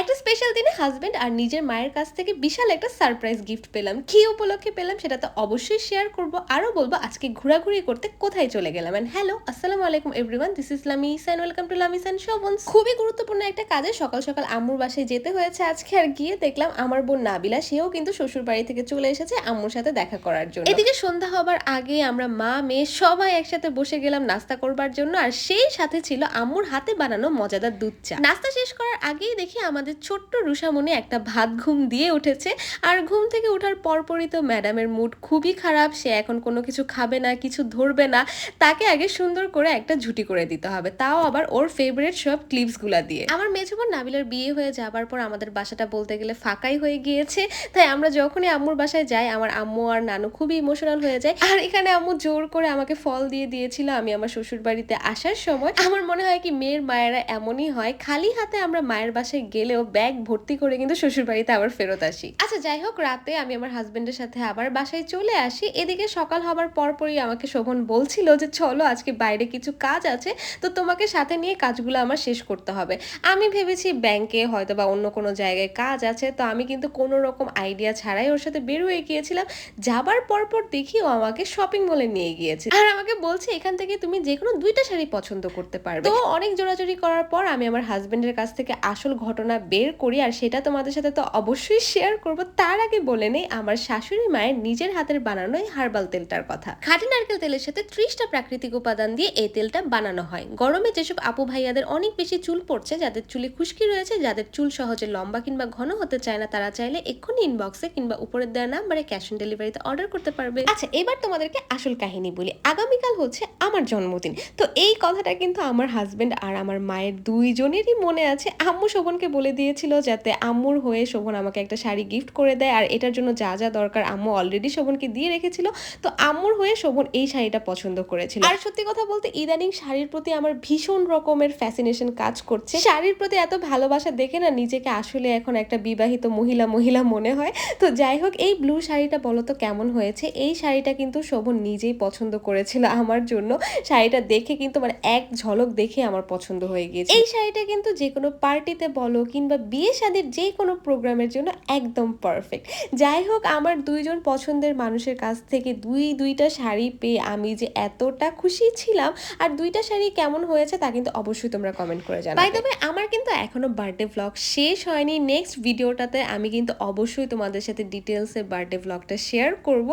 একটা স্পেশাল দিনে হাজবেন্ড আর নিজের মায়ের কাছ থেকে বিশাল একটা সারপ্রাইজ গিফট পেলাম। কি উপলক্ষে পেলাম সেটা তো অবশ্যই শেয়ার করব। আরও বলব, আজকে ঘোরাঘুরি করতে কোথায় চলে গেলাম। অ্যান্ড হ্যালো আসসালামু আলাইকুম everyone this is Lami and welcome to Lami and Shovon খুবই গুরুত্বপূর্ণ একটা কাজে সকাল সকাল আম্মুর বাসায় যেতে হয়েছে আজকে আর গিয়ে দেখলাম আমার বোন নাবিলা, সেও কিন্তু শ্বশুর বাড়ি থেকে চলে এসেছে আম্মুর সাথে দেখা করার জন্য। এদিকে সন্ধ্যা হবার আগে আমরা মা, মেয়ে সবাই একসাথে বসে গেলাম নাস্তা করবার জন্য, আর সেই সাথে ছিল আম্মুর হাতে বানানো মজাদার দুধ চা। নাস্তা শেষ করার আগেই দেখি আমাদের ছোট্ট রুষামণি একটা ভাত ঘুম দিয়ে উঠেছে। আর ঘুম থেকে ওঠার পরপরই তো ম্যাডামের মুড খুবই খারাপ। সে এখন কোনো কিছু খাবে না, কিছু ধরবে না। তাকে আগে সুন্দর করে একটা ঝুটি করে দিতে হবে। তাও আবার ওর ফেভারিট সব ক্লিপসগুলা দিয়ে। আমার মেজো বোন নাবিলার বিয়ে হয়ে যাবার পর আমাদের বাসাটা বলতে গেলে ফাঁকাই হয়ে গিয়েছে। তাই আমরা যখনই আম্মুর বাসায় যাই, আমার আম্মু আর নানু খুবই ইমোশনাল হয়ে যায়। আর এখানে আম্মু জোর করে আমাকে ফল দিয়ে দিয়েছিল আমি আমার শ্বশুর বাড়িতে আসার সময়। আমার মনে হয় কি মেয়ের মায়েরা এমনই হয়। খালি হাতে আমরা মায়ের বাসায় গেলেও ব্যাগ ভর্তি করে কিন্তু শ্বশুর বাড়িতে আবার ফেরত আসি। আচ্ছা যাই হোক, রাতে আমি আমার হাজবেন্ডের সাথে আবার বাসায় চলে আসি। এদিকে সকাল হবার পরপরই আমাকে শোভন বলছিল যে, চলো, আজকে বাইরে কিছু কাজ আছে, তো তোমাকে সাথে নিয়ে কাজগুলো আমার শেষ করতে হবে। আমি ভেবেছি ব্যাংকে হয়তো বা অন্য কোনো জায়গায় কাজ আছে, তো আমি কিন্তু কোনো রকম আইডিয়া ছাড়াই ওর সাথে বের হয়ে গিয়েছিলাম। যাবার পরপর দেখি ও আমাকে শপিং মলে নিয়ে গিয়েছে। আর আমাকে বলছে, এখান থেকে তুমি যে কোনো দুইটা শাড়ি পছন্দ করতে পারবে। তো অনেক জোরাজোরি করার পর আমি আমার হাজবেন্ডের কাছ থেকে আসল ঘটনা বের করি আর সেটা তোমাদের সাথে তো অবশ্যই শেয়ার করব। তার আগে বলে নেই, আমার শাশুড়ি মায়ের নিজের হাতের বানানো এই হার্বাল তেলটার কথা। খাঁটি নারকেল তেলের সাথে ত্রিশটা প্রাকৃতিক উপাদান দিয়ে এই তেলটা বানানো হয়। গরমে যেসব আপু ভাইয়াদের অনেক বেশি চুল পড়ছে, যাদের চুলে খুশকি রয়েছে, যাদের চুল সহজে লম্বা কিংবা ঘন হতে চায় না, তারা চাইলে এক্ষুনি ইনবক্সে কিংবা উপরের দেওয়া নাম্বারে ক্যাশ অন ডেলিভারিতে অর্ডার করতে পারবে। আচ্ছা এবার তোমাদেরকে আসল কাহিনী বলি। আগামীকাল হচ্ছে আমার জন্মদিন। তো এই কথাটা কিন্তু আমার হাজবেন্ড আর আমার মায়ের দুইজনেরই মনে আছে। আম্মু শোভনকে বলে দিয়েছিল যাতে আম্মুর হয়ে শোভন আমাকে একটা শাড়ি গিফট করে দেয় আর এটার জন্য যা যা দরকার আম্মু অলরেডি শোভনকে দিয়ে রেখেছিল। তো আম্মুর হয়ে শোভন এই শাড়িটা পছন্দ করেছিল। আর সত্যি কথা বলতে ইদানিং শাড়ির প্রতি আমার ভীষণ রকমের ফ্যাসিনেশন কাজ করছে। শাড়ির প্রতি এত ভালোবাসা দেখে না নিজেকে আসলে এখন একটা বিবাহিত মহিলা মহিলা মনে হয়। তো যাই হোক এই ব্লু শাড়িটা বলো তো কেমন হয়েছে? এই শাড়িটা কিন্তু শোভন নিজেই পছন্দ করেছিল আমার জন্য। শাড়িটা দেখে কিন্তু মানে এক ঝলক দেখে আমার পছন্দ হয়ে গিয়েছে। এই শাড়িটা কিন্তু যে কোনো পার্টিতে বলো কিংবা বিয়ে শাদীর যে কোনো প্রোগ্রামের জন্য একদম পারফেক্ট যাই হোক, আমার দুইজন পছন্দের মানুষের কাছ থেকে দুই, দুইটা শাড়ি পেয়ে আমি যে এতটা খুশি ছিলাম, আর দুইটা শাড়ি কেমন হয়েছে তা কিন্তু অবশ্যই তোমরা কমেন্ট করে বাই তবে আমার কিন্তু এখনও বার্থডে ভ্লগ শেষ হয়নি। নেক্সট ভিডিওটাতে আমি কিন্তু অবশ্যই তোমাদের সাথে ডিটেলসে বার্থডে ভ্লগটা শেয়ার করব।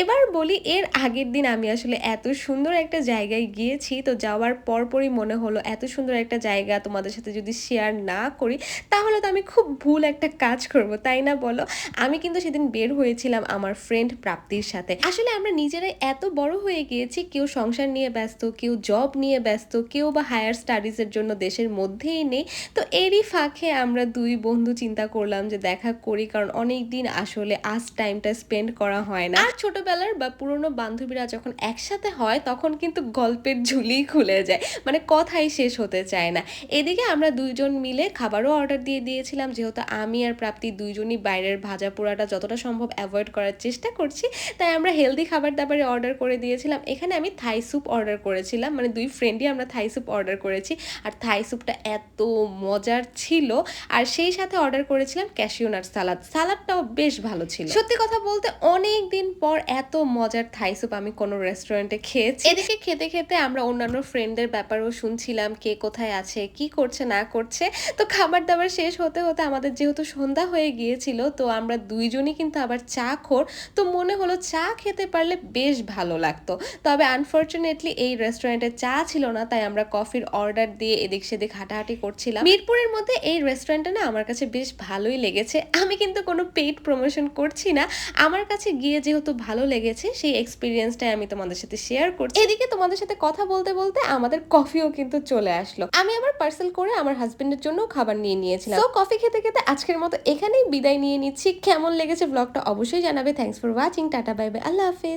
এবার বলি, এর আগের দিন আমি আসলে এত সুন্দর একটা জায়গায় গিয়েছি, তো যাওয়ার পরপরই মনে হলো এত সুন্দর একটা জায়গা তোমাদের সাথে যদি শেয়ার না করি তাহলে তো আমি খুব ভুল একটা কাজ করব, তাই না বলো? আমি কিন্তু সেদিন বের হয়েছিলাম আমার ফ্রেন্ড প্রাপ্তির সাথে। আসলে আমরা নিজেরাই এত বড় হয়ে গিয়েছি, কেউ সংসার নিয়ে ব্যস্ত, কেউ জব নিয়ে ব্যস্ত, কেউ বা হায়ার স্টাডিজের জন্য দেশের মধ্যেই নেই। তো এরই ফাঁকে আমরা দুই বন্ধু চিন্তা করলাম যে দেখা করি, কারণ অনেক দিন আসলে আজ টাইমটা স্পেন্ড করা হয় না। আর ছোটবেলার বা পুরনো বান্ধবীরা যখন একসাথে হয়, তখন কিন্তু গল্পের ঝুলি খুলে যায় মানে কথাই শেষ হতে চায় না। এদিকে আমরা দুইজন মিলে খাবারও অর্ডার দিয়ে দিয়েছিলাম, যেহেতু আমি আর প্রাপ্তি দুইজনই বাইরের ভাজা পোড়াটা যতটা সম্ভব অ্যাভয়েড করার চেষ্টা করছি, তাই আমরা হেলদি খাবার দাবারে অর্ডার করে দিয়েছিলাম। এখানে আমি থাই স্যুপ অর্ডার করেছিলাম মানে দুই ফ্রেন্ডই আমরা থাই স্যুপ অর্ডার করেছি, আর থাই স্যুপটা এত মজার ছিল, আর সেই সাথে অর্ডার করেছিলাম ক্যাশিওনাট সালাদ সালাদটাও বেশ ভালো ছিল। সত্যি কথা বলতে অনেক দিন পর এত মজার থাই স্যুপ আমি কোনো রেস্টুরেন্টে খেয়েছি। এদিকে খেতে খেতে আমরা অন্যান্য ফ্রেন্ডদের ব্যাপারেও শুনছিলাম, কে কোথায় আছে, কি করছে, না করছে। তো খাবার দাবার শেষ হতে হতে আমাদের যেহেতু সন্ধ্যা হয়ে গিয়েছিল, তো আমরা দুইজনই কিন্তু আবার চা খোর। তো মনে হলো চা খেতে পারলে বেশ ভালো লাগতো। তবে আনফর্চুনেটলি এই রেস্টুরেন্টে চা ছিল না, তাই আমরা কফির অর্ডার দিয়ে এদিক সেদিক হাঁটাহাঁটি করছিলাম। মিরপুরের মধ্যে এই রেস্টুরেন্টটা না আমার কাছে বেশ ভালোই লেগেছে। আমি কিন্তু কোনো পেইড প্রমোশন করছি না। আমার কাছে গিয়ে যেহেতু ভালো লেগেছে, সেই এক্সপিরিয়েন্সটাই আমি তোমাদের সাথে শেয়ার করছি। এদিকে তোমাদের সাথে কথা বলতে বলতে আমাদের কফিও কিন্তু চলে আসলো। আমি আমার পার্সেল করে আমার হাজবেন্ডের জন্য খাবার নিয়ে নিয়েছিলাম। তো কফি খেতে খেতে আজকের মতো এখানেই বিদায় নিয়ে নিচ্ছি। কেমন লেগেছে ব্লগটা অবশ্যই জানাবে। Thanks for watching ta-ta bye bye আল্লাহ হাফেজ।